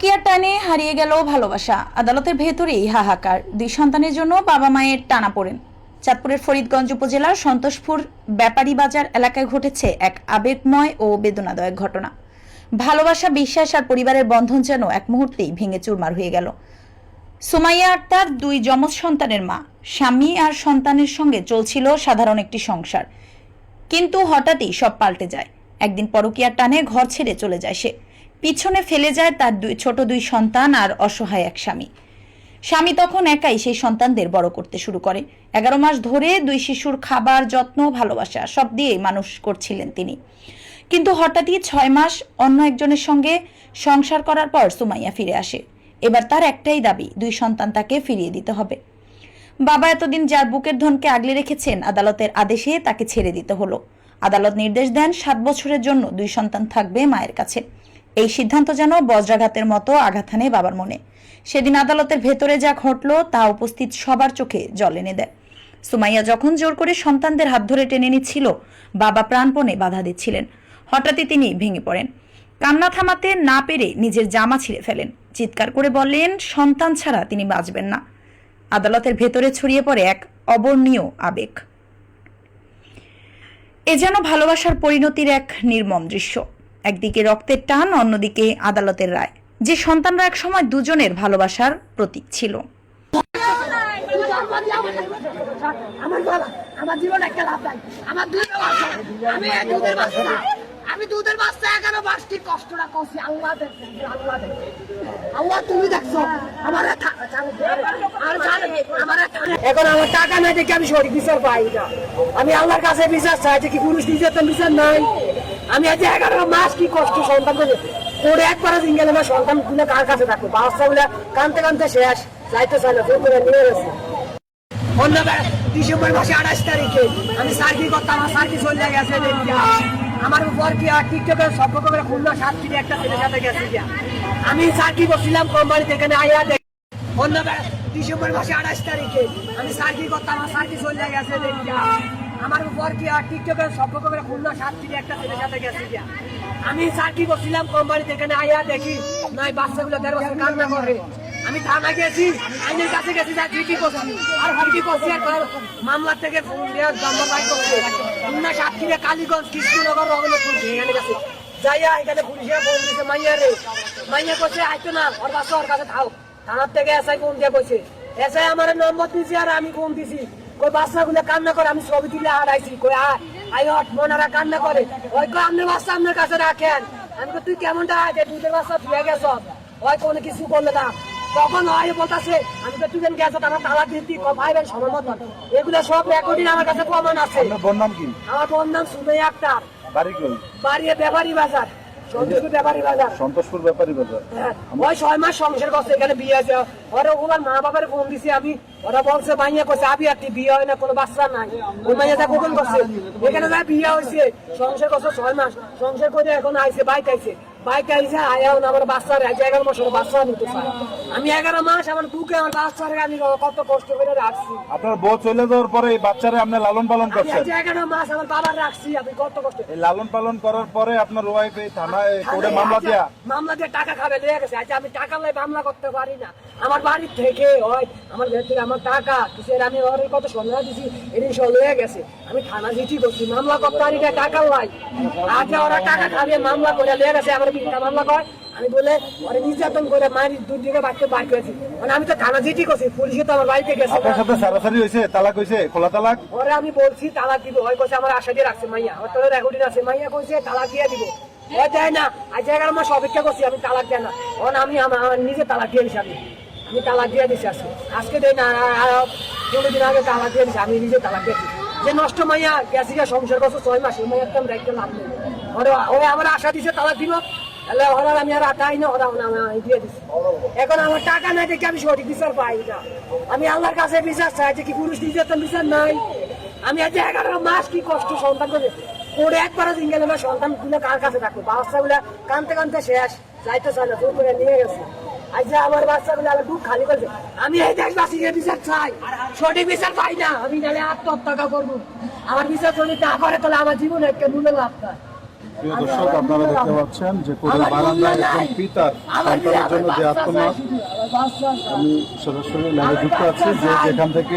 পরকীয়ার টানে হারিয়ে গেল ভালোবাসা। আদালতের ভেতরেই হাহাকার। দুই সন্তানের জন্য বাবা মায়ের টানা পড়েন। চাঁদপুরের ফরিদগঞ্জ উপজেলার সন্তোষপুর ব্যাপারী বাজার এলাকায় ঘটেছে এক আবেগময় ও বেদনাদায়ক ঘটনা। ভালোবাসা, বিশ্বাস আর পরিবারের বন্ধন যেন এক মুহূর্তেই ভেঙে চুরমার হয়ে গেল। সুমাইয়া আক্তার দুই যমজ সন্তানের মা। স্বামী আর সন্তানের সঙ্গে চলছিল সাধারণ একটি সংসার। কিন্তু হঠাৎই সব পাল্টে যায়। একদিন পরকিয়ার টানে ঘর ছেড়ে চলে যায় সে। পিছনে ফেলে যায় তার দুই ছোট দুই সন্তান আর অসহায় এক স্বামী। স্বামী তখন একাই সেই সন্তানদের বড় করতে শুরু করে। এগারো মাস ধরে দুই শিশুর খাবার, যত্ন, ভালোবাসা সব দিয়েই মানুষ করছিলেন তিনি। কিন্তু হঠাৎই ছয় মাস অন্য একজনের সঙ্গে সংসার করার পর সুমাইয়া ফিরে আসে। এবার তার একটাই দাবি, দুই সন্তান তাকে ফিরিয়ে দিতে হবে। বাবা এতদিন যার বুকের ধনকে আগলে রেখেছেন, আদালতের আদেশে তাকে ছেড়ে দিতে হলো। আদালত নির্দেশ দেন, সাত বছরের জন্য দুই সন্তান থাকবে মায়ের কাছে। এই সিদ্ধান্ত যেন বজ্রাঘাতের মতো আঘাত হানে বাবার মনে। সেদিন আদালতের ভেতরে যা ঘটল তা উপস্থিত সবার চোখে জল এনে দেয়। সুমাইয়া যখন জোর করে সন্তানদের হাত ধরে টেনে নিচ্ছিল, বাবা প্রাণপণে বাধা দিচ্ছিলেন। হঠাৎই তিনি ভেঙে পড়েন। কান্না থামাতে না পেরে নিজের জামা ছিঁড়ে ফেলেন। চিৎকার করে বললেন, সন্তান ছাড়া তিনি বাঁচবেন না। আদালতের ভেতরে ছড়িয়ে পড়ে এক অবর্ণীয় আবেগ। এ যেন ভালোবাসার পরিণতির এক নির্মম দৃশ্য। একদিকে রক্তের টান, অন্যদিকে আদালতের রায়। যে সন্তানরা এক সময় দুজনের ভালোবাসার প্রতীক ছিল। আমি দুধের বাচ্চা এখানে বাসটি কষ্টটা করছি। আল্লাহ আল্লাহ আল্লাহ, তুমি দেখছ? আমার এখন আমার টাকা নাই দেখে আমি সঠিক বিচার পাই না। আমি আল্লাহর কাছে বিচার চাই যে কি পুরুষ নির্যাতন বিচার নাই? আমি আজ এগারো মাস কি কষ্ট সন্তান করে পরে একবার সিঙ্গেল আমার সন্তানগুলো কার কাছে থাকব? বাচ্চা গুলা কানতে কানতে শেষ, যাইতে চাই না করে নিয়ে গেছে। অন্য ডিসেম্বর মাসে আঠাশ তারিখে আমি সার্কি করতাম? আমার সার্কি চলে গেছে আমার উপর কি আর টিকটকে সব রকমের খুলনা সাত একটা ছেলের সাথে গেছে আমি সার্কি করছিলাম? কোম্পানিতে এখানে আইয়া দেখ অন্য ডিসেম্বর মাসে আঠাশ তারিখে আমি সার্কি করতাম? আমার সার্কি চলে গেছে। আমার উপর কি আর টিকটকে সব রকমের খুলনা সাত ফিরে একটা ছেলের সাথে গেছি। আমি সার্কি করছিলাম কোম্পানিতে, এখানে আইয়া দেখি, নয়, বাচ্চাগুলো দেড় বছর কান্না করে। আমি থানা গেছি, আইনের কাছে গেছি যা ডিউটি করছি। আর ডিউটি করছি আর মামলা থেকে নম্বর বাই করছে। খুলনা সাতক্ষীরা কালীগঞ্জ, কৃষ্ণনগর, রঘুনাথপুর, এখানে গেছে। যাইয়া এখানে পুলিশে ফোন দিছে, মাইয়া রে, মাইয়া করছে আইতো না ওর বাচ্চা ওর কাছে থাও থানার থেকে এসআই ফোন দিয়ে কইছে। এসআই আমার নম্বর দিছি আর আমি ফোন দিছি। কই বাচ্চাগুলো কান্না করে আমি ছবি তুলে হারাইছি কই আয় আই হট মনারা কান্না করে। ওই কই আপনার বাচ্চা আপনার কাছে রাখেন? আমি তুই কেমনটা আছে দুধের বাচ্চা তুই গেছ? ওই কোনো কিছু করলে না। তখন হয় বলতেছে? আমি তো তুই গেছ আমার তালা দিতি ভাই ভাই সময় মতন। এগুলো সব রেকর্ডিং আমার কাছে প্রমাণ আছে। আপনার বোন নাম কি? আমার বোন নাম সুমে আক্তার। বাড়ি বাড়ি ব্যাপারী বাজার। সন্তোষপুর ব্যাপারী বাজার। সন্তোষপুর ব্যাপারী বাজার। হ্যাঁ, ওই ছয় মাস সংসার করছে এখানে বিয়ে আছে ওরা ওনার মা বাবার ফোন দিছি আমি। ওরা বলছে মাইয়া করছে আবি আর বিয়ে হয় না কোনো বাচ্চা নাই। ওই মাইয়া যা কখন করছে। এখানে যা বিয়ে হয়েছে সংসার করছে ছয় মাস। সংসার করে এখন আইছে বাইক আইছে। বাইক আইছে আয়া আমার বাচ্চার এগারো মাস আমার বাচ্চা নিতে আমি এগারো মাস আমার বুকে আমার বাচ্চার আমি কত কষ্ট করে রাখছি। আপনার বউ চলে যাওয়ার পরে এই বাচ্চারে আপনি লালন পালন করছি করছেন? এগারো মাস আমার বাবার রাখছি আমি কত কষ্ট লালন পালন করার পরে আপনার ওয়াইফ এই থানায় করে মামলা দেয়া? মামলা দিয়ে টাকা খাবে লেগে গেছে। আচ্ছা আমি টাকা লাই মামলা করতে পারি না। আমার বাড়ি থেকে হয় আমার ভেতরে আমার টাকা কিসের আমি ওর কত সন্ধ্যা দিছি এদিন সব লেগে গেছে। আমি থানা জিটি করছি মামলা করতে পারি না টাকা লাই। আজকে ওরা টাকা খাবে মামলা করে লেগে গেছে আমার মিথ্যা মামলা কয়। আমি বলে ওরা নির্যাতন করে মারি দূর দিকে বার করেছি। মানে আমি তো থানা জিটি করছি পুলিশে তো আমার বাড়িতে গেছে। আপনার সাথে সারাসারি হয়েছে তালাক হয়েছে খোলা তালাক? ওরে আমি বলছি তালাক দিব ওই কইছে আমার আশা দিয়ে রাখছে মাইয়া। আমার তোর রেকর্ডিং আছে মাইয়া কইছে তালাক দিয়ে দিব। ও দেয় না আজ এগারো মাস অপেক্ষা করছি আমি তালাক দেয় না। আমি আমার নিজে তালাক দিয়ে আমি। আমি তালাক দিয়ে দিছি আজকে। আজকে দেয় না আর- আর পনেরো দিন আগে তালাক দিয়ে দিছি, আমি নিজে তালাক দিয়েছি যে নষ্ট মাইয়া গেছি গা সংসার করছ, ছয় মাস মাইয়া একদম রাখতে লাভ নেই। ওরে ওরে আমার আশা দিছে, তালাক দিব। তাহলে ওরা আমি আর আটাই না ওরা ওরা আমি দিয়ে দিছি। এখন আমার টাকা নাই দেখে আমি সঠিক বিচার পাই না। আমি আল্লাহর কাছে বিচার চাই যে কি পুরুষ নির্যাতন বিচার নাই। আমি আজ এগারো মাস কি কষ্ট সন্তান করে পরে একবার সিঙ্গেল আমার সন্তানগুলো কার কাছে থাকব? বাচ্চা গুলা কানতে কানতে শেষ, যাইতে চাই না করে নিয়ে গেছে। আজ যে আমার বাচ্চা গুলো আমার দুধ খালি করছে আমি এই দেশবাসী বিচার চাই। সঠিক বিচার পাই না। আমি নাহলে আত্মহত্যা করব। আমার বিচার যদি না করে তাহলে আমার জীবনে একটা মূল্য লাভ নাই। প্রিয় দর্শক আপনারা দেখতে পাচ্ছেন যে কোর্টের বারান্দায় একজন পিতার সন্তানের জন্য যে আত্মনাথ আমি সরাসরি লাইভে যুক্ত আছি যে যেখান থেকে